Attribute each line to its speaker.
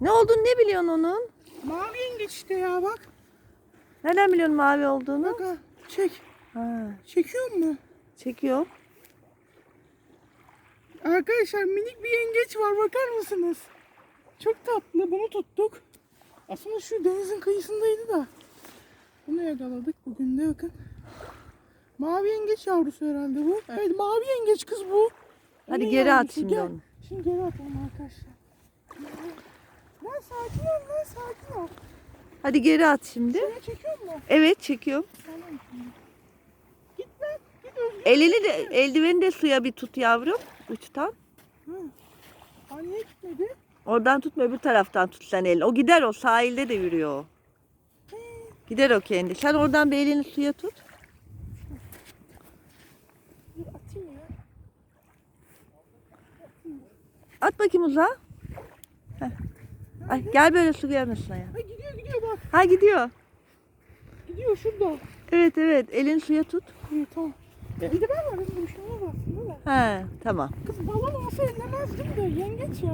Speaker 1: Ne olduğunu ne biliyorsun onun?
Speaker 2: Mavi yengeç işte ya bak.
Speaker 1: Nereden biliyorsun mavi olduğunu?
Speaker 2: Bak ha. Çek.
Speaker 1: Ha,
Speaker 2: Çekiyor mu?
Speaker 1: çekiyor.
Speaker 2: Arkadaşlar minik bir yengeç var bakar mısınız? Çok tatlı bunu tuttuk. Aslında şu denizin kıyısındaydı da. Bunu yakaladık bugün de bakın. Mavi yengeç yavrusu herhalde bu. Evet mavi yengeç kız bu.
Speaker 1: Hadi
Speaker 2: Onun
Speaker 1: geri at
Speaker 2: yavrusu.
Speaker 1: şimdi
Speaker 2: Gel.
Speaker 1: onu.
Speaker 2: Şimdi geri atalım arkadaşlar. Sakin ol lan sakin ol.
Speaker 1: Hadi geri at şimdi.
Speaker 2: Seni çekiyor mu?
Speaker 1: Evet çekiyorum.
Speaker 2: Tamam. Git lan. Git Özgür.
Speaker 1: Elini de eldiveni de suya bir tut yavrum. Uçtan.
Speaker 2: Hı. Aa, niye gitmedi?
Speaker 1: Oradan tutma öbür taraftan tut sen elini. O gider o sahilde de yürüyor o. Gider o kendi. Sen oradan bir elini suya tut.
Speaker 2: Bir atayım ya.
Speaker 1: At bakayım uzağa. Heh. Ay, gel böyle su gelmesin ya.
Speaker 2: Ha gidiyor gidiyor bak.
Speaker 1: Ha gidiyor.
Speaker 2: Gidiyor şurada.
Speaker 1: Evet evet elini suya tut.
Speaker 2: İyi tamam. Bir de ben varım bu şuna baksın değil mi?
Speaker 1: He tamam.
Speaker 2: Kız balon olsa ellemezdim de yengeç ya.